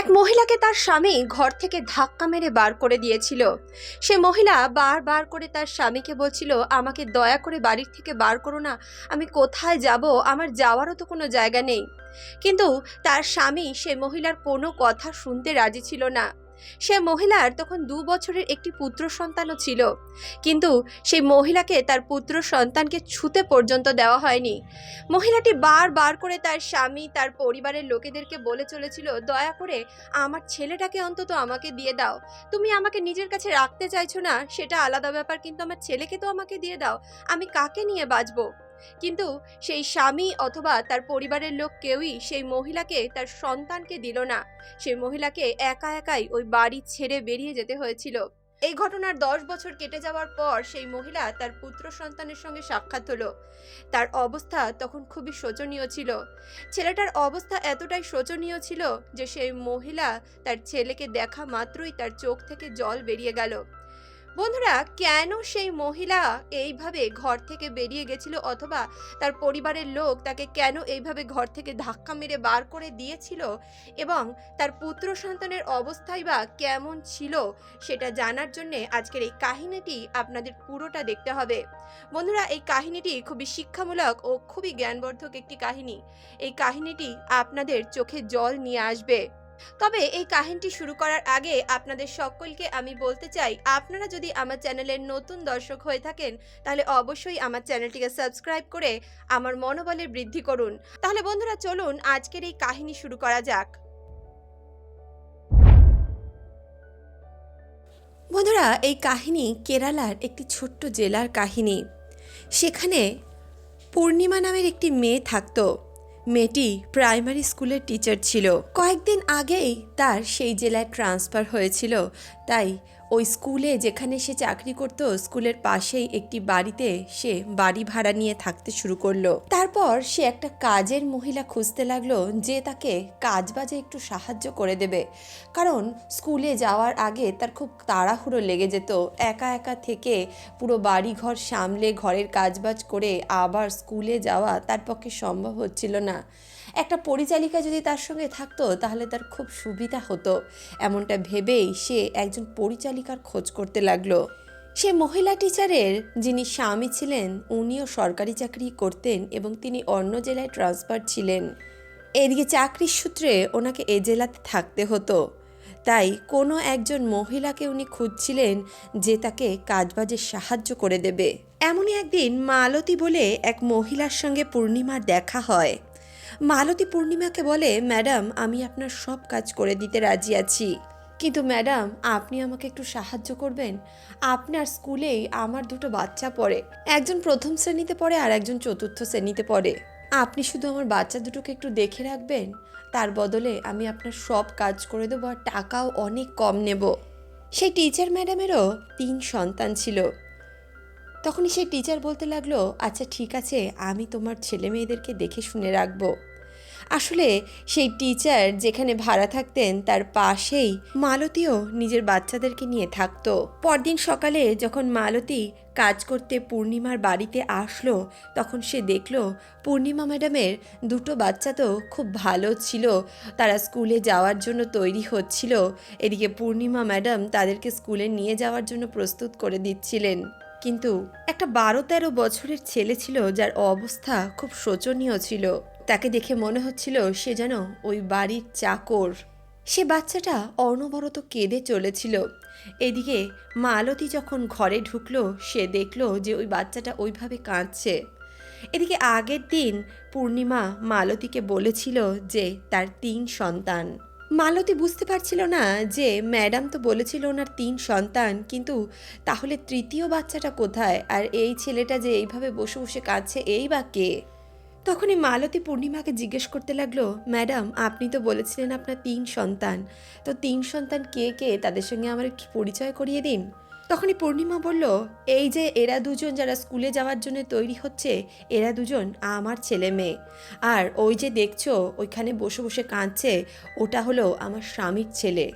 এক মহিলাকে তার স্বামী ঘর থেকে ধাক্কা মেরে বার করে দিয়েছিল। সে মহিলা বারবার করে তার স্বামীকে বলছিল, আমাকে দয়া করে বাড়ির থেকে বার করো না, আমি কোথায় যাব, আমার যাওয়ারও তো কোনো জায়গা নেই। কিন্তু তার স্বামী সে মহিলার কোনো কথা শুনতে রাজি ছিল না। সে মহিলার তখন দু বছরের একটি পুত্র সন্তানও ছিল। কিন্তু সেই মহিলাকে তার পুত্র সন্তানকে ছুতে পর্যন্ত দেওয়া হয়নি। মহিলাটি বারবার করে তার স্বামী, তার পরিবারের লোকেদেরকে বলে চলেছিল, দয়া করে আমার ছেলেটাকে অন্তত আমাকে দিয়ে দাও। তুমি আমাকে নিজের কাছে রাখতে চাইছো না, সেটা আলাদা ব্যাপার, কিন্তু আমার ছেলেকে তো আমাকে দিয়ে দাও। আমি কাকে নিয়ে বাঁচবো? কিন্তু সেই স্বামী অথবা তার পরিবারের লোক কেউই সেই মহিলাকে, তার সন্তানকে দিল না। সেই মহিলাকে একা একাই ওই বাড়ি ছেড়ে বেরিয়ে যেতে হয়েছিল। এই ঘটনার দশ বছর কেটে যাওয়ার পর সেই মহিলা তার পুত্র সন্তানের সঙ্গে সাক্ষাৎ হলো। তার অবস্থা তখন খুবই শোচনীয় ছিল। ছেলেটার অবস্থা এতটাই শোচনীয় ছিল যে সেই মহিলা তার ছেলেকে দেখা মাত্রই তার চোখ থেকে জল বেরিয়ে গেল। বন্ধুরা, কেন সেই মহিলা এইভাবে ঘর থেকে বেরিয়ে গেছিল অথবা তার পরিবারের লোক তাকে কেন এইভাবে ঘর থেকে ধাক্কা মেরে বার করে দিয়েছিল এবং তার পুত্র সন্তানের অবস্থাই বা কেমন ছিল সেটা জানার জন্য আজকের এই কাহিনীটি আপনাদের পুরোটা দেখতে হবে। বন্ধুরা, এই কাহিনীটি খুবই শিক্ষামূলক ও খুবই জ্ঞানবর্ধক একটি কাহিনী। এই কাহিনীটি আপনাদের চোখে জল নিয়ে আসবে। তবে এই কাহিনীটি শুরু করার আগে আপনাদের সকলকে আমি বলতে চাই, আপনারা যদি আমার চ্যানেলের নতুন দর্শক হয়ে থাকেন, তাহলে অবশ্যই আমার চ্যানেলটিকে সাবস্ক্রাইব করে আমার মনোবলের বৃদ্ধি করুন। তাহলে বন্ধুরা চলুন আজকের এই কাহিনী শুরু করা যাক। বন্ধুরা, এই কাহিনী কেরালার একটি ছোট্ট জেলার কাহিনী। সেখানে পূর্ণিমা নামের একটি মেয়ে থাকতো। মেয়েটি প্রাইমারি স্কুলের টিচার ছিল। কয়েকদিন আগেই তার সেই জেলায় ট্রান্সফার হয়েছিল। তাই ওই স্কুলে যেখানে সে চাকরি করত, স্কুলের পাশেই একটি বাড়িতে সে বাড়ি ভাড়া নিয়ে থাকতে শুরু করল। তারপর সে একটা কাজের মহিলা খুঁজতে লাগল যে তাকে কাজ বাজে একটু সাহায্য করে দেবে। কারণ স্কুলে যাওয়ার আগে তার খুব তাড়াহুড়ো লেগে যেত। একা একা থেকে পুরো বাড়ি ঘর সামলে ঘরের কাজবাজ করে আবার স্কুলে যাওয়া তার পক্ষে সম্ভব হচ্ছিল না। একটা পরিচালিকা যদি তার সঙ্গে থাকতো, তাহলে তার খুব সুবিধা হতো। এমনটা ভেবেই সে একজন পরিচালিকার খোঁজ করতে লাগল। সে মহিলা টিচারের যিনি স্বামী ছিলেন, উনিও সরকারি চাকরি করতেন এবং তিনি অন্য জেলায় ট্রান্সফার ছিলেন। এদিকে চাকরির সূত্রে ওনাকে এ জেলাতে থাকতে হতো। তাই কোনো একজন মহিলাকে উনি খুঁজছিলেন যে তাকে কাজবাজে সাহায্য করে দেবে। এমনই একদিন মালতী বলে এক মহিলার সঙ্গে পূর্ণিমার দেখা হয়। মালতী পূর্ণিমাকে বলে, ম্যাডাম, আমি আপনার সব কাজ করে দিতে রাজি আছি। কিন্তু ম্যাডাম, আপনি আমাকে একটু সাহায্য করবেন? আপনার স্কুলেই আমার দুটো বাচ্চা পড়ে। একজন প্রথম শ্রেণীতে পড়ে আর একজন চতুর্থ শ্রেণীতে পড়ে। আপনি শুধু আমার বাচ্চা দুটোকে একটু দেখে রাখবেন? তার বদলে আমি আপনার সব কাজ করে দেবো আর টাকাও অনেক কম নেব। সেই টিচার ম্যাডামেরও তিন সন্তান ছিল। তখনই সেই টিচার বলতে লাগল আচ্ছা ঠিক আছে, আমি তোমার ছেলে মেয়েদেরকে দেখে শুনে রাখব। আসলে সেই টিচার যেখানে ভাড়া থাকতেন, তার পাশেই মালতীও নিজের বাচ্চাদেরকে নিয়ে থাকতো। পরদিন সকালে যখন মালতী কাজ করতে পূর্ণিমার বাড়িতে আসলো, তখন সে দেখল পূর্ণিমা ম্যাডামের দুটো বাচ্চা তো খুব ভালো ছিল। তারা স্কুলে যাওয়ার জন্য তৈরি হচ্ছিল। এদিকে পূর্ণিমা ম্যাডাম তাদেরকে স্কুলে নিয়ে যাওয়ার জন্য প্রস্তুত করে দিচ্ছিলেন। কিন্তু একটা বারো তেরো বছরের ছেলে ছিল, যার অবস্থা খুব শোচনীয় ছিল। তাকে দেখে মনে হচ্ছিল সে যেন ওই বাড়ির চাকর। সে বাচ্চাটা অনবরত কেঁদে চলেছিল। এদিকে মালতী যখন ঘরে ঢুকলো, সে দেখল যে ওই বাচ্চাটা ওইভাবে কাঁদছে। এদিকে আগের দিন পূর্ণিমা মালতীকে বলেছিল যে তার তিন সন্তান। মালতী বুঝতে পারছিল না যে ম্যাডাম তো বলেছিল ওনার তিন সন্তান, কিন্তু তাহলে তৃতীয় বাচ্চাটা কোথায়? আর এই ছেলেটা যে এইভাবে বসে বসে কাঁদছে, এই বা কে? তখনই মালতী পূর্ণিমাকে জিজ্ঞেস করতে লাগল, ম্যাডাম, আপনি তো বলেছিলেন আপনার তিন সন্তান। তো তিন সন্তান কে কে? তাদের সঙ্গে আমার একটু পরিচয় করিয়ে দিন। তখনই পূর্ণিমা বলল, এই যে এরা দুজন যারা স্কুলে যাওয়ার জন্য তৈরি হচ্ছে, এরা দুজন আমার ছেলে মেয়ে। আর ওই যে দেখছ, ওইখানে বসে বসে কাঁদছে, ওটা হলো আমার স্বামীর ছেলে।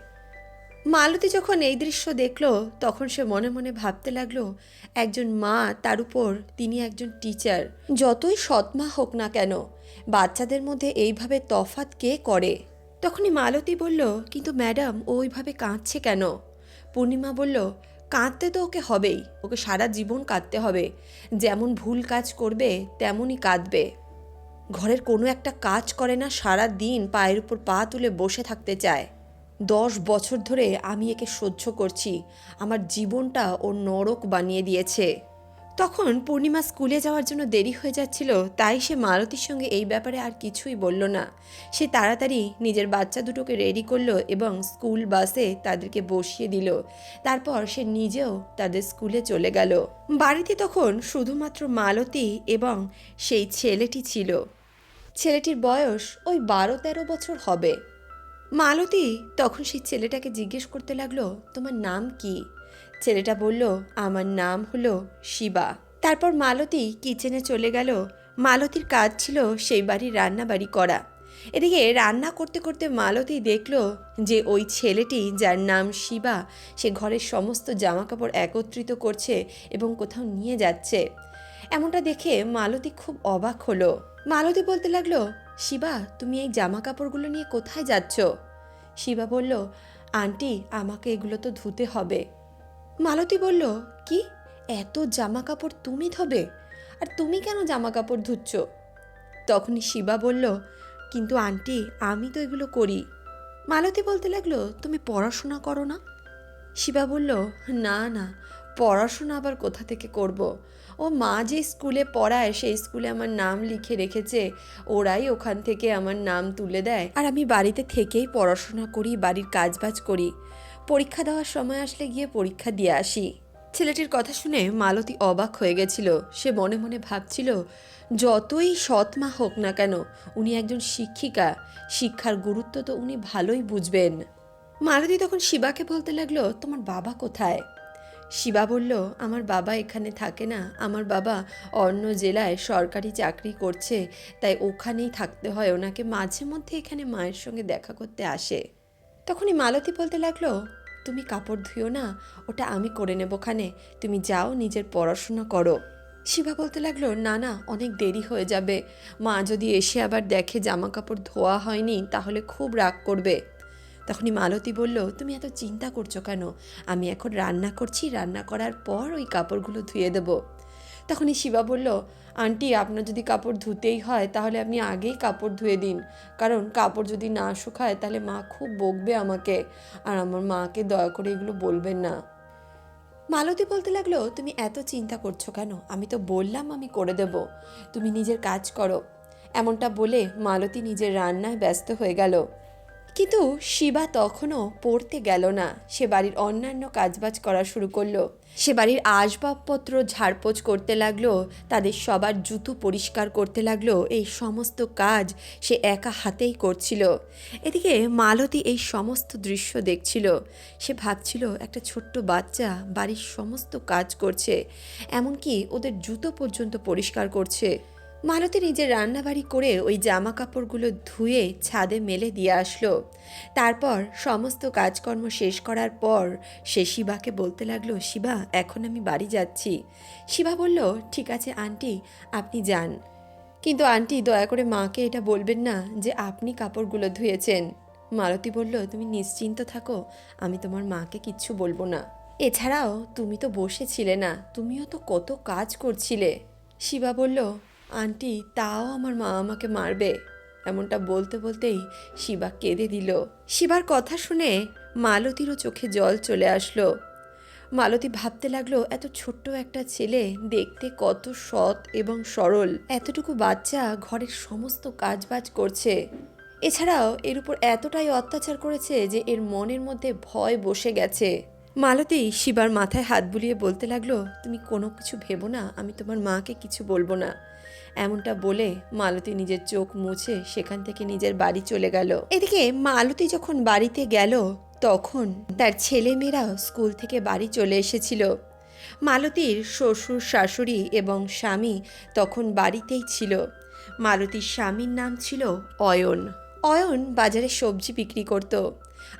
মালতী যখন এই দৃশ্য দেখল, তখন সে মনে মনে ভাবতে লাগল, একজন মা তার উপর তিনি একজন টিচার যতই সৎমা হোক না কেন, বাচ্চাদের মধ্যে এইভাবে তফাত কে করে? তখনই মালতী বলল, কিন্তু ম্যাডাম ও ওইভাবে কাঁদছে কেন? পূর্ণিমা বলল, কাঁদতে তো ওকে হবেই, ওকে সারা জীবন কাঁদতে হবে। যেমন ভুল কাজ করবে, তেমনই কাঁদবে। ঘরের কোনো একটা কাজ করে না, সারা দিন পায়ের উপর পা তুলে বসে থাকতে চায়। দশ বছর ধরে আমি একে সহ্য করছি। আমার জীবনটা ও নরক বানিয়ে দিয়েছে। তখন পূর্ণিমা স্কুলে যাওয়ার জন্য দেরি হয়ে যাচ্ছিল, তাই সে মালতীর সঙ্গে এই ব্যাপারে আর কিছুই বলল না। সে তাড়াতাড়ি নিজের বাচ্চা দুটোকে রেডি করল এবং স্কুল বাসে তাদেরকে বসিয়ে দিল। তারপর সে নিজেও তাদের স্কুলে চলে গেল। বাড়িতে তখন শুধুমাত্র মালতী এবং সেই ছেলেটি ছিল। ছেলেটির বয়স ওই বারো তেরো বছর হবে। মালতী, তখন সেই ছেলেটাকে জিজ্ঞেস করতে লাগল, তোমার নাম কি? ছেলেটা বলল, আমার নাম হলো শিবা। তারপর মালতী কিচেনে চলে গেল। মালতীর কাজ ছিল সেই বাড়ির রান্নাবাড়ি করা। এদিকে রান্না করতে করতে মালতী দেখল যে ওই ছেলেটি, যার নাম শিবা, সে ঘরের সমস্ত জামাকাপড় একত্রিত করছে এবং কোথাও নিয়ে যাচ্ছে। এমনটা দেখে মালতী খুব অবাক হলো। মালতী বলতে লাগল শিবা, তুমি এই জামা কাপড়গুলো নিয়ে কোথায় যাচ্ছ? শিবা বলল, আন্টি, আমাকে এগুলো তো ধুতে হবে। মালতী বলল, কি? এত জামা কাপড় তুমি ধোবে? আর তুমি কেন জামা কাপড় ধুচ্ছ? তখনই শিবা বলল, কিন্তু আন্টি, আমি তো এগুলো করি। মালতী বলতে লাগল, তুমি পড়াশোনা করো না? শিবা বলল, না না, পড়াশোনা আবার কোথা থেকে করব। ও মা যে স্কুলে পড়ায়, সেই স্কুলে আমার নাম লিখে রেখেছে। ওরাই ওখান থেকে আমার নাম তুলে দেয়। আর আমি বাড়িতে থেকেই পড়াশোনা করি, বাড়ির কাজবাজ করি। পরীক্ষা দেওয়ার সময় আসলে গিয়ে পরীক্ষা দিয়ে আসি। ছেলেটির কথা শুনে মালতী অবাক হয়ে গেছিল। সে মনে মনে ভাবছিল, যতই সৎ মা হোক না কেন, উনি একজন শিক্ষিকা। শিক্ষার গুরুত্ব তো উনি ভালোই বুঝবেন। মালতী তখন শিবাকে বলতে লাগল, তোমার বাবা কোথায়? শিবা বলল, আমার বাবা এখানে থাকে না। আমার বাবা অন্য জেলায় সরকারি চাকরি করছে, তাই ওখানেই থাকতে হয়। ওনাকে মাঝে মধ্যে এখানে মায়ের সঙ্গে দেখা করতে আসে। তখনই মালতী বলতে লাগল, তুমি কাপড় ধুইও না, ওটা আমি করে নেবখানে তুমি যাও, নিজের পড়াশোনা করো। শিবা বলতে লাগল, না না, অনেক দেরি হয়ে যাবে। মা যদি এসে আবার দেখে জামা কাপড় ধোয়া হয়নি, তাহলে খুব রাগ করবে। তখনই মালতী বলল, তুমি এত চিন্তা করছ কেন? আমি এখন রান্না করছি, রান্না করার পর ওই কাপড়গুলো ধুয়ে দেব। তখনই শিবা বলল, আন্টি, আপনার যদি কাপড় ধুতেই হয়, তাহলে আপনি আগেই কাপড় ধুয়ে দিন। কারণ কাপড় যদি না শুকায়, তাহলে মা খুব বকবে আমাকে। আর আমার মাকে দয়া করে এগুলো বলবেন না। মালতী বলতে লাগল, তুমি এত চিন্তা করছ কেন? আমি তো বললাম আমি করে দেব। তুমি নিজের কাজ করো। এমনটা বলে মালতী নিজের রান্নায় ব্যস্ত হয়ে গেল। কিন্তু শিবা তখনও পড়তে গেল না। সে বাড়ির অন্যান্য কাজবাজ করা শুরু করল। সে বাড়ির আসবাবপত্র ঝাড়পোছ করতে লাগল, তাদের সবার জুতো পরিষ্কার করতে লাগল, এই সমস্ত কাজ সে একা হাতেই করছিল। এদিকে মালতী এই সমস্ত দৃশ্য দেখছিল। সে ভাবছিল, একটা ছোট্ট বাচ্চা বাড়ির সমস্ত কাজ করছে, এমনকি ওদের জুতো পর্যন্ত পরিষ্কার করছে। মালতী নিজের রান্নাবাড়ি করে ওই জামা কাপড়গুলো ধুয়ে ছাদে মেলে দিয়ে আসলো। তারপর সমস্ত কাজকর্ম শেষ করার পর সে শিবাকে বলতে লাগল, শিবা, এখন আমি বাড়ি যাচ্ছি। শিবা বলল, ঠিক আছে আন্টি, আপনি যান। কিন্তু আন্টি দয়া করে মাকে এটা বলবেন না যে আপনি কাপড়গুলো ধুয়েছেন। মালতী বলল, তুমি নিশ্চিন্ত থাকো, আমি তোমার মাকে কিচ্ছু বলব না। এছাড়াও তুমি তো বসেছিলে না, তুমিও তো কত কাজ করছিলে। শিবা বলল আন্টি, তাও আমার মা আমাকে মারবে, এমনটা বলতে বলতেই শিবা কেঁদে দিল। শিবার কথা শুনে মালতীরও চোখে জল চলে আসলো। মালতী ভাবতে লাগল, এত ছোট্ট একটা ছেলে দেখতে কত সৎ এবং সরল। এতটুকু বাচ্চা ঘরের সমস্ত কাজবাজ করছে। এছাড়াও এর উপর এতটাই অত্যাচার করেছে যে এর মনের মধ্যে ভয় বসে গেছে। মালতী শিবার মাথায় হাত বুলিয়ে বলতে লাগল, তুমি কোনো কিছু ভেবো না, আমি তোমার মাকে কিছু বলব না। এমনটা বলে মালতী নিজের চোখ মুছে সেখান থেকে নিজের বাড়ি চলে গেল। এদিকে মালতী যখন বাড়িতে গেল, তখন তার ছেলেমেয়েরাও স্কুল থেকে বাড়ি চলে এসেছিল। মালতীর শ্বশুর, শাশুড়ি এবং স্বামী তখন বাড়িতেই ছিল। মালতীর স্বামীর নাম ছিল অয়ন। অয়ন বাজারে সবজি বিক্রি করত।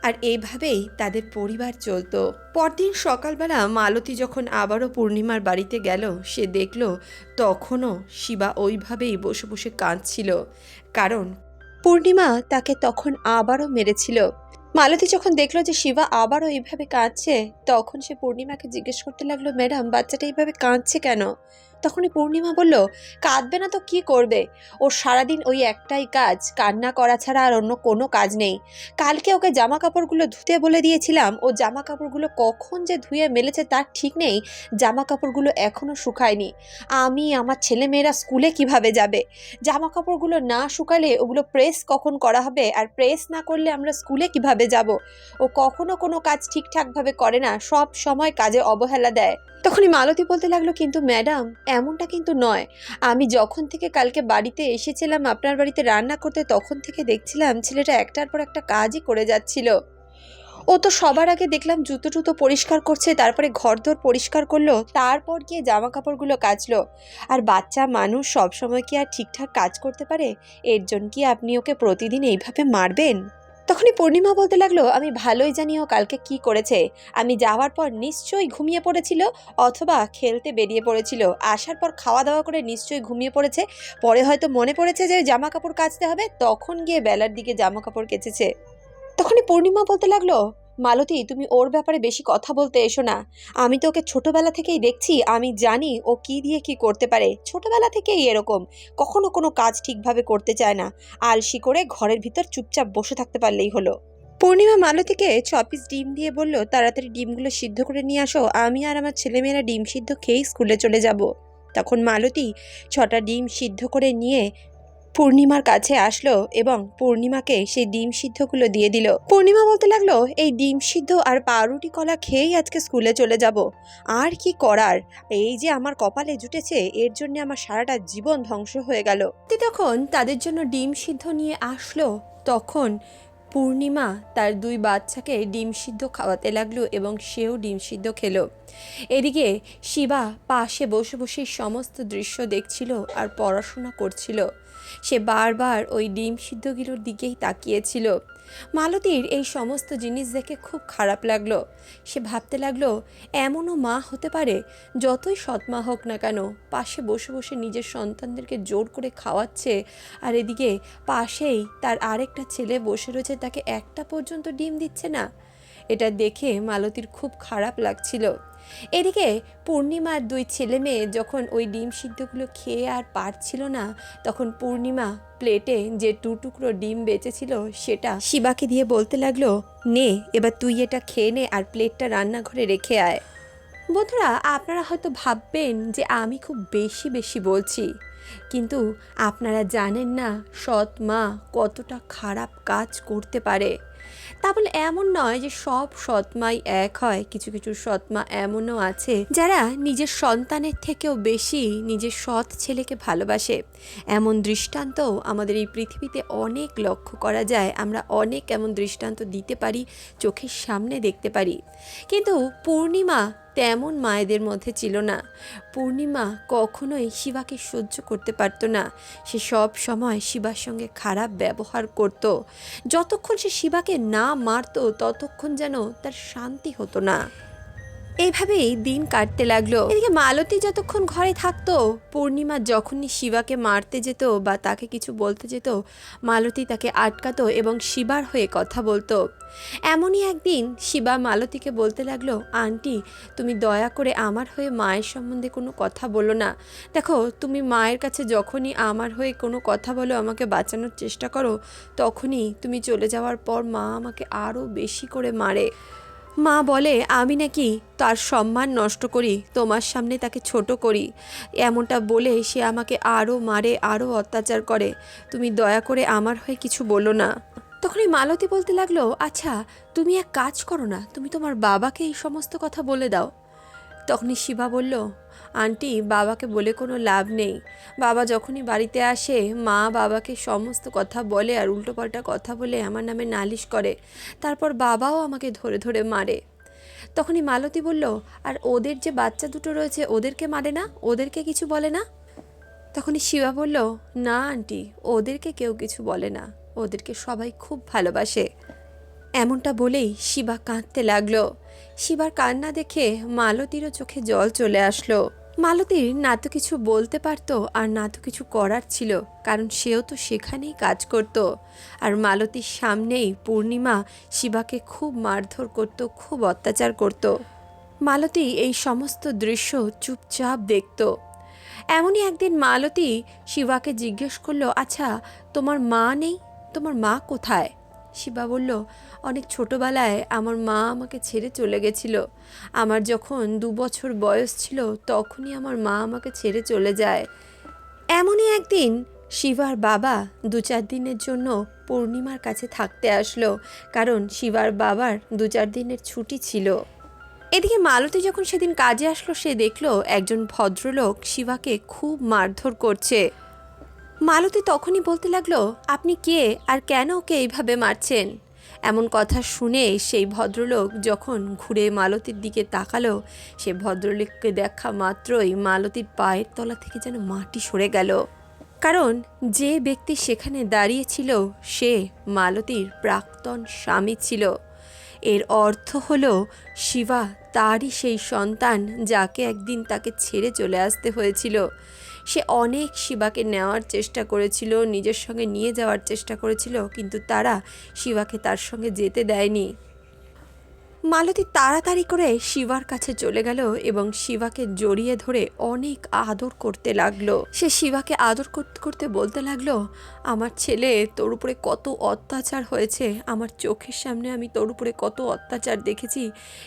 আর এইভাবেই তাদের পরিবার চলতো। পরদিন সকালবেলা মালতী যখন আবারও পূর্ণিমার বাড়িতে গেল, সে দেখল তখনও শিবা ওইভাবেই বসে বসে কাঁদছিল। কারণ পূর্ণিমা তাকে তখন আবারও মেরেছিল। মালতী যখন দেখল যে শিবা আবারও এইভাবে কাঁদছে, তখন সে পূর্ণিমাকে জিজ্ঞেস করতে লাগল, ম্যাডাম, বাচ্চাটা এইভাবে কাঁদছে কেন? তখনই পূর্ণিমা বলল, কাঁদবে না তো, কি করবে? ওর সারাদিন ওই একটাই কাজ, কান্না করা ছাড়া আর অন্য কোনো কাজ নেই। কালকে ওকে জামা কাপড়গুলো ধুতে বলে দিয়েছিলাম, ও জামা কাপড়গুলো কখন যে ধুয়ে মেলেছে তার ঠিক নেই জামা কাপড়গুলো এখনও শুকায়নি। আমি, আমার ছেলে মেয়েরা স্কুলে কীভাবে যাবে? জামা কাপড়গুলো না শুকালে ওগুলো প্রেস কখন করা হবে? আর প্রেস না করলে আমরা স্কুলে কীভাবে যাব? ও কখনো কোনো কাজ ঠিকঠাকভাবে করে না, সব সময় কাজে অবহেলা দেয়। তখনই মালতী বলতে লাগল, কিন্তু ম্যাডাম এমনটা কিন্তু নয়। আমি যখন থেকে কালকে বাড়িতে এসেছিলাম আপনার বাড়িতে রান্না করতে, তখন থেকে দেখছিলাম ছেলেটা একটার পর একটা কাজই করে যাচ্ছিল। ও তো সবার আগে দেখলাম জুতো টুতো পরিষ্কার করছে, তারপরে ঘরদোর পরিষ্কার করল, তারপর গিয়ে জামা কাপড়গুলো কাচলো। আর বাচ্চা মানুষ সব সময় কি আর ঠিকঠাক কাজ করতে পারে? এর জন্য কি আপনি ওকে প্রতিদিন এইভাবে মারবেন? তখনই পূর্ণিমা বলতে লাগল, আমি ভালোই জানি ও কালকে কি করেছে। আমি যাওয়ার পর নিশ্চয়ই ঘুমিয়ে পড়েছিল অথবা খেলতে বেরিয়ে পড়েছিল। আসার পর খাওয়া দাওয়া করে নিশ্চয়ই ঘুমিয়ে পড়েছে। পরে হয়তো মনে পড়েছে যে জামা কাপড় কাচতে হবে। তখন গিয়ে বেলার দিকে জামা কাপড় কেচেছে। তখনই পূর্ণিমা বলতে লাগল মালতী, তুমি ওর ব্যাপারে বেশি কথা বলতে এসো না। আমি তো ওকে ছোটবেলা থেকেই দেখছি, আমি জানি ও কি দিয়ে কি করতে পারে। ছোটবেলা থেকেই এরকম, কখনো কোনো কাজ ঠিকভাবে করতে চায় না। আলসি করে ঘরের ভিতর চুপচাপ বসে থাকতে পারলেই হলো। পূর্ণিমা মালতীকে ছ পিস ডিম দিয়ে বলল, তাড়াতাড়ি ডিমগুলো সিদ্ধ করে নিয়ে আসো। আমি আর আমার ছেলেমেয়েরা ডিম সিদ্ধ খেয়েই স্কুলে চলে যাব। তখন মালতী ছটা ডিম সিদ্ধ করে নিয়ে পূর্ণিমার কাছে আসলো এবং পূর্ণিমাকে সেই ডিম সিদ্ধগুলো দিয়ে দিল। পূর্ণিমা বলতে লাগল, এই ডিম সিদ্ধ আর পাউরুটি কলা খেয়েই আজকে স্কুলে চলে যাব। আর কি করার? এই যে আমার কপালে জুটেছে, এর জন্য আমার সারাটা জীবন ধ্বংস হয়ে গেল। তখন তাদের জন্য ডিম সিদ্ধ নিয়ে আসলো। তখন পূর্ণিমা তার দুই বাচ্চাকে ডিম সিদ্ধ খাওয়াতে লাগল এবং সেও ডিম সিদ্ধ খেলো। এদিকে শিবা পাশে বসে বসে সমস্ত দৃশ্য দেখছিল আর পড়াশোনা করছিল। সে বারবার ওই ডিম সিদ্ধগুলোর দিকেই তাকিয়েছিল। মালতীর এই সমস্ত জিনিস দেখে খুব খারাপ লাগল। সে ভাবতে লাগল, এমনও মা হতে পারে, যতই সৎমা হোক না কেন, পাশে বসে বসে নিজের সন্তানদেরকে জোর করে খাওয়াচ্ছে, আর এদিকে পাশেই তার আরেকটা ছেলে বসে রয়েছে, তাকে একটা পর্যন্ত ডিম দিচ্ছে না? এটা দেখে মালতীর খুব খারাপ লাগছিল। এদিকে পূর্ণিমার দুই ছেলে মেয়ে যখন ওই ডিম সিদ্ধগুলো খেয়ে আর পারছিল না, তখন পূর্ণিমা প্লেটে যে দু টুকরো ডিম বেঁচেছিল, সেটা শিবাকে দিয়ে বলতে লাগল, নে, এবার তুই এটা খেয়ে নে আর প্লেটটা রান্নাঘরে রেখে আয়। বন্ধুরা, আপনারা হয়তো ভাববেন যে আমি খুব বেশি বেশি বলছি। কিন্তু আপনারা জানেন না সৎ মা কতটা খারাপ কাজ করতে পারে। তা বলে এমন নয় যে সব সৎমাই এক হয়, কিছু কিছু সৎমা এমনও আছে যারা নিজের সন্তানের থেকেও বেশি নিজের সৎ ছেলেকে ভালোবাসে। এমন দৃষ্টান্ত আমাদের এই পৃথিবীতে অনেক লক্ষ্য করা যায়, আমরা অনেক এমন দৃষ্টান্ত দিতে পারি, চোখের সামনে দেখতে পারি। কিন্তু পূর্ণিমা তেমন মায়েদের মধ্যে ছিল না। পূর্ণিমা কখনোই শিবাকে সহ্য করতে পারত না। সে সব সময় শিবার সঙ্গে খারাপ ব্যবহার করত। যতক্ষণ সে শিবাকে না মারত, ততক্ষণ যেন তার শান্তি হতো না। এইভাবেই দিন কাটতে লাগল। এদিকে মালতী যতক্ষণ ঘরে থাকতো, পূর্ণিমা যখনই শিবাকে মারতে যেত বা তাকে কিছু বলতে যেত মালতী তাকে আটকাতো এবং শিবার হয়ে কথা বলতো। এমনই একদিন শিবা মালতীকে বলতে লাগল, আন্টি, তুমি দয়া করে আমার হয়ে মায়ের সম্বন্ধে কোনো কথা বলো না। দেখো, তুমি মায়ের কাছে যখনই আমার হয়ে কোনো কথা বলো, আমাকে বাঁচানোর চেষ্টা করো, তখনই তুমি চলে যাওয়ার পর মা আমাকে আরও বেশি করে মারে। মা বলে, আমি নাকি তার সম্মান নষ্ট করি, তোমার সামনে তাকে ছোট করি। এমনটা বলে সে আমাকে আরও মারে আরও অত্যাচার করে। তুমি দয়া করে আমার হয়ে কিছু বলো না। তখনই মালতী বলতে লাগল আচ্ছা তুমি এক কাজ করো না, তুমি তোমার বাবাকে এই সমস্ত কথা বলে দাও। তখনই শিবা বলল আন্টি, বাবাকে বলে কোনো লাভ নেই। বাবা যখনই বাড়িতে আসে, মা বাবাকে সমস্ত কথা বলে আর উল্টোপাল্টা কথা বলে আমার নামে নালিশ করে। তারপর বাবাও আমাকে ধরে ধরে মারে। তখনই মালতী বলল, আর ওদের যে বাচ্চা দুটো রয়েছে, ওদেরকে মারে না? ওদেরকে কিছু বলে না? তখনই শিবা বলল, না আন্টি, ওদেরকে কেউ কিছু বলে না। ওদেরকে সবাই খুব ভালোবাসে। এমনটা বলেই শিবা কাঁদতে লাগল। শিবার কান্না দেখে মালতীরও চোখে জল চলে আসলো। মালতীর না তো কিছু বলতে পারতো আর না তো কিছু করার ছিল, কারণ সেও তো সেখানেই কাজ করত। আর মালতীর সামনেই পূর্ণিমা শিবাকে খুব মারধর করত, খুব অত্যাচার করত। মালতী এই সমস্ত দৃশ্য চুপচাপ দেখত। এমনই একদিন মালতী শিবাকে জিজ্ঞেস করল আচ্ছা তোমার মা নেই? তোমার মা কোথায়? শিবা বলল, অনেক ছোটবেলায় আমার মা আমাকে ছেড়ে চলে গেছিল। আমার যখন দু বছর বয়স ছিল, তখনই আমার মা আমাকে ছেড়ে চলে যায়। এমনই একদিন শিবার বাবা দু চার দিনের জন্য পূর্ণিমার কাছে থাকতে আসলো, কারণ শিবার বাবার দু চার দিনের ছুটি ছিল। এদিকে মালতী যখন সেদিন কাজে আসলো, সে দেখল একজন ভদ্রলোক শিবাকে খুব মারধর করছে। মালতী তখনই বলতে লাগল, আপনি কে আর কেন ওকে এইভাবে মারছেন? এমন কথা শুনে সেই ভদ্রলোক যখন ঘুরে মালতীর দিকে তাকালো, সে ভদ্রলোককে দেখা মাত্রই মালতীর পায়ের তলা থেকে যেন মাটি সরে গেল। কারণ যে ব্যক্তি সেখানে দাঁড়িয়েছিল সে মালতীর প্রাক্তন স্বামী ছিল। এর অর্থ হলো, শিবা তারই সেই সন্তান যাকে একদিন তাকে ছেড়ে চলে আসতে হয়েছিল। সে অনেক শিবাকে নেওয়ার চেষ্টা করেছিল, নিজের সঙ্গে নিয়ে যাওয়ার চেষ্টা করেছিল, কিন্তু তারা শিবাকে তার সঙ্গে যেতে দেয়নি। মালতী তাড়াতাড়ি করে শিবার কাছে চলে গেল এবং শিবাকে জড়িয়ে ধরে অনেক আদর করতে লাগল। সে শিবাকে আদর করতে করতে বলতে লাগল, আমার ছেলে, তোর উপরে কত অত্যাচার হয়েছে। আমার চোখের সামনে আমি তোর উপরে কত অত্যাচার দেখেছি,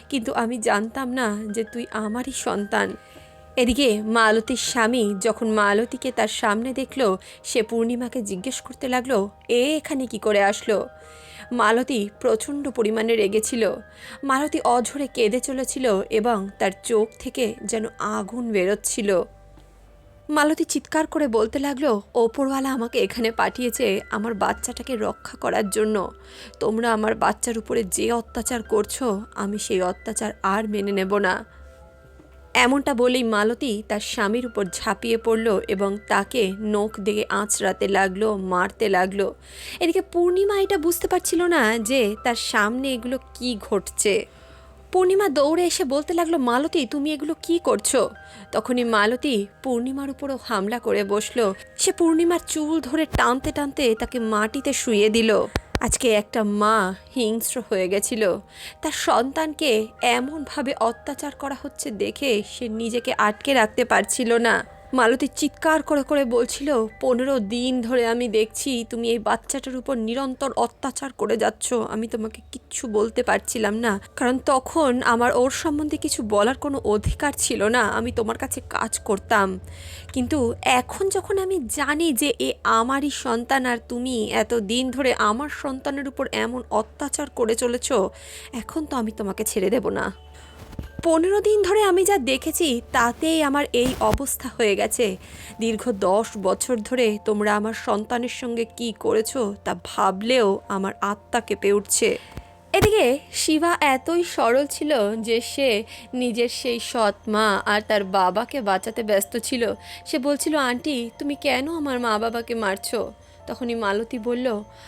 কিন্তু আমি জানতাম না যে তুই আমারই সন্তান। এদিকে মা মালতীর স্বামী যখন মা মালতীকে তার সামনে দেখল, সে পূর্ণিমাকে জিজ্ঞেস করতে লাগল, এ এখানে কি করে আসলো? মালতী প্রচণ্ড পরিমাণে রেগেছিল। মালতী অঝরে কেঁদে চলেছিল এবং তার চোখ থেকে যেন আগুন বেরোচ্ছিল। মালতী চিৎকার করে বলতে লাগল, ওপরওয়ালা আমাকে এখানে পাঠিয়েছে আমার বাচ্চাটাকে রক্ষা করার জন্য। তোমরা আমার বাচ্চার উপরে যে অত্যাচার করছ, আমি সেই অত্যাচার আর মেনে নেব না। এমনটা বলেই মালতী তার স্বামীর উপর ঝাঁপিয়ে পড়ল এবং তাকে নখ দিয়ে আঁচড়াতে লাগল, মারতে লাগল। এদিকে পূর্ণিমা এটা বুঝতে পারছিল না যে তার সামনে এগুলো কি ঘটছে। পূর্ণিমা দৌড়ে এসে বলতে লাগল, মালতী, তুমি এগুলো কি করছ? তখনই মালতী পূর্ণিমার উপরও হামলা করে বসল। সে পূর্ণিমার চুল ধরে টানতে টানতে তাকে মাটিতে শুয়ে দিল। আজকে একটা মা হিংস্র হয়ে গেছিল। তার সন্তানকে এমনভাবে অত্যাচার করা হচ্ছে দেখে সে নিজেকে আটকে রাখতে পারছিল না। মালতী চিৎকার করে করে বলছিল, পনেরো দিন ধরে আমি দেখছি তুমি এই বাচ্চাটার উপর নিরন্তর অত্যাচার করে যাচ্ছ। আমি তোমাকে কিচ্ছু বলতে পারছিলাম না। কারণ তখন আমার ওর সম্বন্ধে কিছু বলার কোনো অধিকার ছিল না। আমি তোমার কাছে কাজ করতাম। কিন্তু এখন যখন আমি জানি যে এ আমারই সন্তান আর তুমি এত দিন ধরে আমার সন্তানের উপর এমন অত্যাচার করে চলেছ, এখন তো আমি তোমাকে ছেড়ে দেব না। পনেরো দিন ধরে আমি যা দেখেছি, তাতেই আমার এই অবস্থা হয়ে গেছে। দীর্ঘ দশ বছর ধরে তোমরা আমার সন্তানের সঙ্গে কি করেছ, তা ভাবলেও আমার আত্মা কেঁপে উঠছে। এদিকে শিবা এতই সরল ছিল যে সে নিজের সেই সৎ মা আর তার বাবাকে বাঁচাতে ব্যস্ত ছিল। সে বলছিল, আন্টি, তুমি কেন আমার মা বাবাকে মারছো? তখনই মালতী বলল,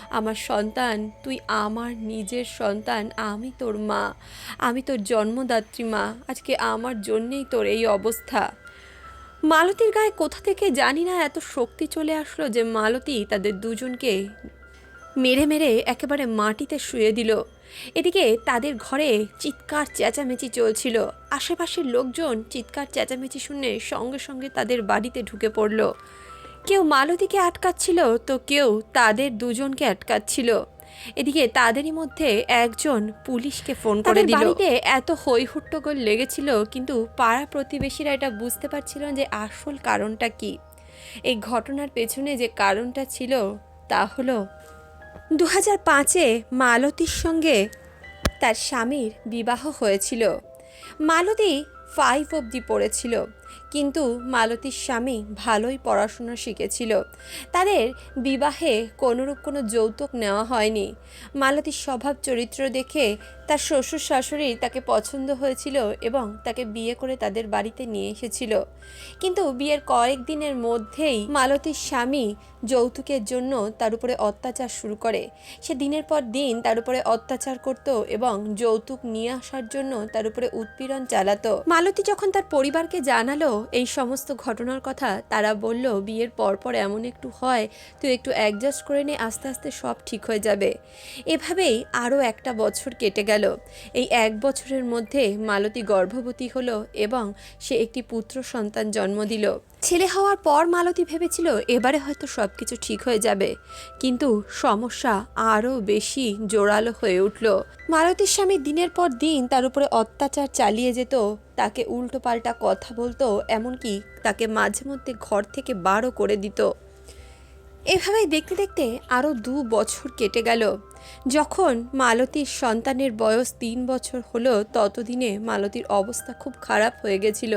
আমার সন্তান, তুই আমার নিজের সন্তান, আমি তোর মা, আমি তোর জন্মদাত্রী মা, আজকে আমার জন্যেই তোর এই অবস্থা। মালতীর গায়ে কোথা থেকে জানি না এত শক্তি চলে আসলো যে মালতী তাদের দুজনকে মেরে মেরে একেবারে মাটিতে শুয়ে দিল। এদিকে তাদের ঘরে চিৎকার চেঁচামেচি চলছিল। আশেপাশের লোকজন চিৎকার চেঁচামেচি শুনে সঙ্গে সঙ্গে তাদের বাড়িতে ঢুকে পড়ল। কেউ মালতীকে আটকাচ্ছিল তো কেউ তাদের দুজনকে আটকাচ্ছিল। এদিকে তাদেরই মধ্যে একজন পুলিশকে ফোন করে দিল। বাড়িতে এত হই হুট্টগোল লেগেছিল কিন্তু পাড়া প্রতিবেশীরা এটা বুঝতে পারছিল যে আসল কারণটা কি। এই ঘটনার পেছনে যে কারণটা ছিল তা হলো দু হাজার পাঁচে মালতীর সঙ্গে তার স্বামীর বিবাহ হয়েছিল। মালতী ফাইভ অবধি পড়েছিল। কিন্তু মালতীর স্বামী ভালোই পড়াশোনা শিখেছিল। তাদের বিবাহে কোনোরূপ কোনো যৌতুক নেওয়া হয়নি। মালতীর স্বভাব চরিত্র দেখে তার শ্বশুর শাশুড়ি তাকে পছন্দ হয়েছিল এবং তাকে বিয়ে করে তাদের বাড়িতে নিয়ে এসেছিল। কিন্তু বিয়ের কয়েক দিনের মধ্যেই মালতীর স্বামী যৌতুকের জন্য তার উপরে অত্যাচার শুরু করে। সে দিনের পর দিন তার উপরে অত্যাচার করত এবং যৌতুক নিয়ে আসার জন্য তার উপরে উৎপীড়ন চালাতো। মালতী যখন তার পরিবারকে জানালো এই সমস্ত ঘটনার কথা তারা বলল, বিয়ের পরপর এমন একটু হয় তুই একটু অ্যাডজাস্ট করে নে, আস্তে আস্তে সব ঠিক হয়ে যাবে। এভাবেই আরও একটা বছর কেটে গেল। এই এক বছরের মধ্যে মালতী গর্ভবতী হলো এবং সে একটি পুত্র সন্তান জন্ম দিল। ছেলে হওয়ার পর মালতী ভেবেছিল, এবারে হয়তো সব কিছু ঠিক হয়ে যাবে। কিন্তু সমস্যা আরও বেশি জোরালো হয়ে উঠল। মালতীর স্বামী দিনের পর দিন তার উপরে অত্যাচার চালিয়ে যেত, তাকে উল্টো পাল্টা কথা বলতো এমনকি তাকে মাঝে মধ্যে ঘর থেকে বারও করে দিত। এভাবেই দেখতে দেখতে আরও দু বছর কেটে গেল। যখন মালতীর সন্তানের বয়স তিন বছর হলো, ততদিনে মালতীর অবস্থা খুব খারাপ হয়ে গেছিল।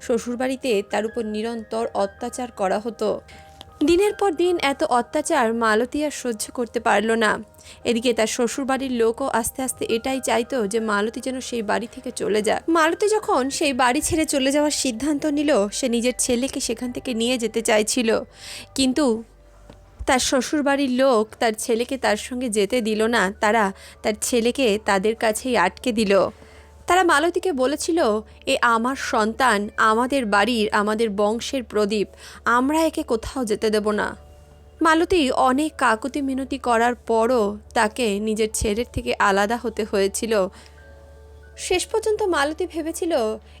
শ্বশুরবাড়িতে তার উপর নিরন্তর অত্যাচার করা হতো। দিনের পর দিন এত অত্যাচার মালতী আর সহ্য করতে পারল না। এদিকে তার শ্বশুরবাড়ির লোকও আস্তে আস্তে এটাই চাইতো যে মালতী যেন সেই বাড়ি থেকে চলে যাক। মালতী যখন সেই বাড়ি ছেড়ে চলে যাওয়ার সিদ্ধান্ত নিল, সে নিজের ছেলেকে সেখান থেকে নিয়ে যেতে চাইছিল। কিন্তু তার শ্বশুরবাড়ির লোক তার ছেলেকে তার সঙ্গে যেতে দিল না, তারা তার ছেলেকে তাদের কাছেই আটকে দিল। তারা মালতীকে বলেছিল, এ আমার সন্তান, আমাদের বাড়ির, আমাদের বংশের প্রদীপ, আমরা একে কোথাও যেতে দেব না। মালতী অনেক কাকুতি মিনতি করার পরও তাকে নিজের ছেলের থেকে আলাদা হতে হয়েছিল। শেষ পর্যন্ত মালতী ভেবেছিল,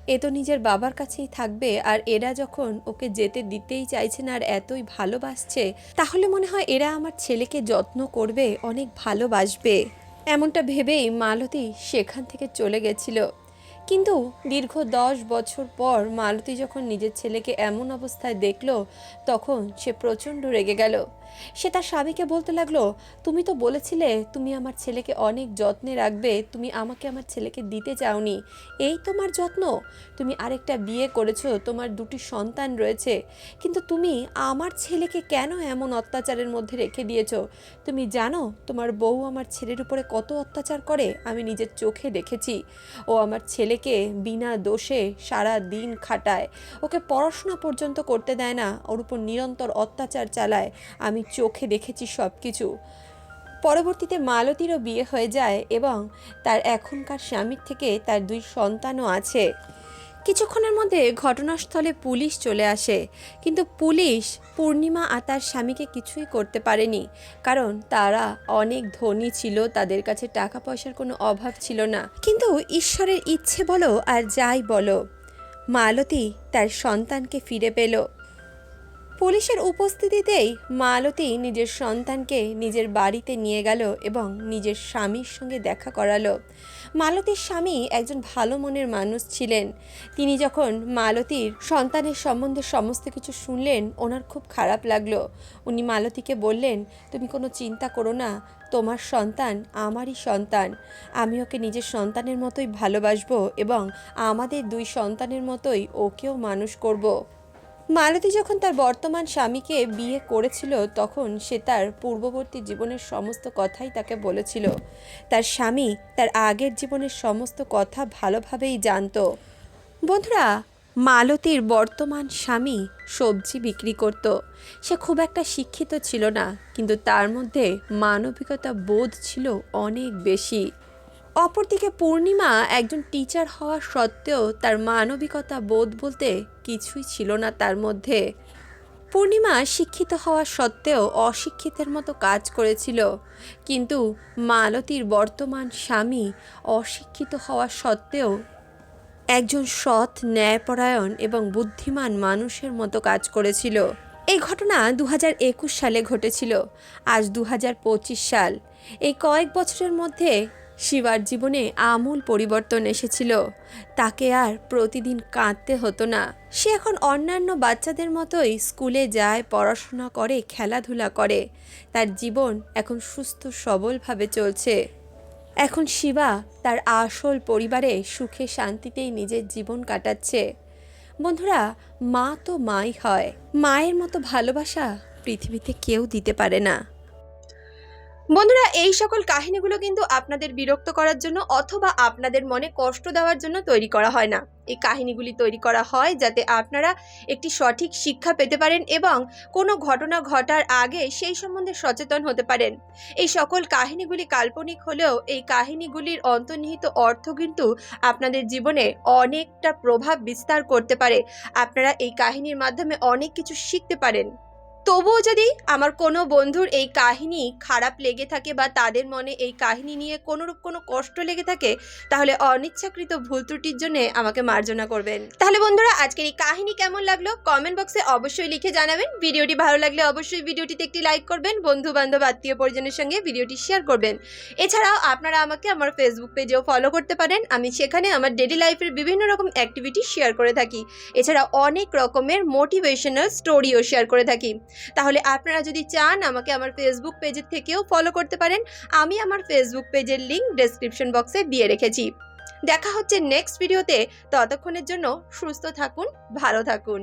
এ তো নিজের বাবার কাছেই থাকবে, আর এরা যখন ওকে যেতে দিতেই চাইছে না আর এতই ভালোবাসছে, তাহলে মনে হয় এরা আমার ছেলেকে যত্ন করবে, অনেক ভালোবাসবে। এমনটা ভেবেই মালতী সেখান থেকে চলে গেছিল। কিন্তু দীর্ঘ দশ বছর পর মালতী যখন নিজের ছেলেকে এমন অবস্থায় দেখল, তখন সে প্রচণ্ড রেগে গেল। সে তার স্বামীকে বলতে লাগল, তুমি তো বলেছিলে তুমি আমার ছেলেকে অনেক যত্নে রাখবে, তুমি আমাকে আমার ছেলেকে দিতে চাওনি। এই তোমার যত্ন। তুমি আরেকটা বিয়ে করেছ, তোমার দুটি সন্তান রয়েছে। কিন্তু তুমি আমার ছেলেকে কেন এমন অত্যাচারের মধ্যে রেখে দিয়েছ? তুমি জানো তোমার বউ আমার ছেলের উপরে কত অত্যাচার করে? আমি নিজের চোখে দেখেছি। ও আমার ছেলেকে বিনা দোষে সারা দিন খাটায়। ওকে পড়াশোনা পর্যন্ত করতে দেয় না, ওর উপর নিরন্তর অত্যাচার চালায়। আমি চোখে দেখেছি সব কিছু পরবর্তীতে মালতীরও বিয়ে হয়ে যায় এবং তার এখনকার স্বামীর থেকে তার দুই সন্তানও আছে। কিছুক্ষণের মধ্যে ঘটনাস্থলে পুলিশ চলে আসে। কিন্তু পুলিশ পূর্ণিমা আর তার স্বামীকে কিছুই করতে পারেনি। কারণ তারা অনেক ধনী ছিল, তাদের কাছে টাকা পয়সার কোনো অভাব ছিল না। কিন্তু ঈশ্বরের ইচ্ছে বলো আর যাই বলো, মালতী তার সন্তানকে ফিরে পেল। পুলিশের উপস্থিতিতেই মালতী নিজের সন্তানকে নিজের বাড়িতে নিয়ে গেল এবং নিজের স্বামীর সঙ্গে দেখা করালো। মালতীর স্বামী একজন ভালো মনের মানুষ ছিলেন। তিনি যখন মালতীর সন্তানের সম্বন্ধে সমস্ত কিছু শুনলেন, ওনার খুব খারাপ লাগল। উনি মালতীকে বললেন, তুমি কোনো চিন্তা করো না, তোমার সন্তান আমারই সন্তান। আমি ওকে নিজের সন্তানের মতোই ভালোবাসবো এবং আমাদের দুই সন্তানের মতোই ওকেও মানুষ করব। মালতী যখন তার বর্তমান স্বামীকে বিয়ে করেছিল, তখন সে তার পূর্ববর্তী জীবনের সমস্ত কথাই তাকে বলেছিল। তার স্বামী তার আগের জীবনের সমস্ত কথা ভালোভাবেই জানতো। বন্ধুরা, মালতীর বর্তমান স্বামী সবজি বিক্রি করত। সে খুব একটা শিক্ষিত ছিল না, কিন্তু তার মধ্যে মানবিকতা বোধ ছিল অনেক বেশি। অপরদিকে পূর্ণিমা একজন টিচার হওয়া সত্ত্বেও তার মানবিকতা বোধ বলতে কিছুই ছিল না তার মধ্যে। পূর্ণিমা শিক্ষিত হওয়া সত্ত্বেও অশিক্ষিতের মতো কাজ করেছিল। কিন্তু মালতীর বর্তমান স্বামী অশিক্ষিত হওয়া সত্ত্বেও একজন সৎ, ন্যায়পরায়ণ এবং বুদ্ধিমান মানুষের মতো কাজ করেছিল। এই ঘটনা দু সালে ঘটেছিল। আজ দু হাজার পঁচিশ সাল। এই কয়েক বছরের মধ্যে শিবার জীবনে আমূল পরিবর্তন এসেছিল। তাকে আর প্রতিদিন কাঁদতে হতো না। সে এখন অন্যান্য বাচ্চাদের মতোই স্কুলে যায়, পড়াশোনা করে, খেলাধুলা করে। তার জীবন এখন সুস্থ, সবলভাবে চলছে। এখন শিবা তার আসল পরিবারে সুখে, শান্তিতেই নিজের জীবন কাটাচ্ছে। বন্ধুরা, মা তো মাই হয়। মায়ের মতো ভালোবাসা পৃথিবীতে কেউ দিতে পারে না। বন্ধুরা, এই সকল কাহিনীগুলো কিন্তু আপনাদের বিরক্ত করার জন্য অথবা আপনাদের মনে কষ্ট দেওয়ার জন্য তৈরি করা হয় না। এই কাহিনীগুলি তৈরি করা হয় যাতে আপনারা একটি সঠিক শিক্ষা পেতে পারেন এবং কোনো ঘটনা ঘটার আগে সেই সম্বন্ধে সচেতন হতে পারেন। এই সকল কাহিনীগুলি কাল্পনিক হলেও এই কাহিনীগুলির অন্তর্নিহিত অর্থ কিন্তু আপনাদের জীবনে অনেকটা প্রভাব বিস্তার করতে পারে। আপনারা এই কাহিনীর মাধ্যমে অনেক কিছু শিখতে পারেন। তবুও যদি আমার কোনো বন্ধুর এই কাহিনী খারাপ লেগে থাকে বা তাদের মনে এই কাহিনী নিয়ে কোনোরূপ কোনো কষ্ট লেগে থাকে, তাহলে অনিচ্ছাকৃত ভুল ত্রুটির জন্য আমাকে মার্জনা করবেন। তাহলে বন্ধুরা, আজকের এই কাহিনী কেমন লাগল? কমেন্ট বক্সে অবশ্যই লিখে জানাবেন। ভিডিওটি ভালো লাগলে অবশ্যই ভিডিওটিতে একটি লাইক করবেন। বন্ধু বান্ধব আত্মীয় পরিজনের সঙ্গে ভিডিওটি শেয়ার করবেন। এছাড়াও আপনারা আমাকে আমার ফেসবুক পেজেও ফলো করতে পারেন। আমি সেখানে আমার ডেলি লাইফের বিভিন্ন রকম অ্যাক্টিভিটি শেয়ার করে থাকি। এছাড়া অনেক রকমের মোটিভেশনাল স্টোরিও শেয়ার করে থাকি। তাহলে আপনারা যদি চান আমাকে আমার ফেসবুক পেজের থেকেও ফলো করতে পারেন, আমি আমার ফেসবুক পেজের লিঙ্ক ডেসক্রিপশন বক্সে দিয়ে রেখেছি। দেখা হচ্ছে নেক্সট ভিডিওতে ততক্ষণের জন্য সুস্থ থাকুন, ভালো থাকুন।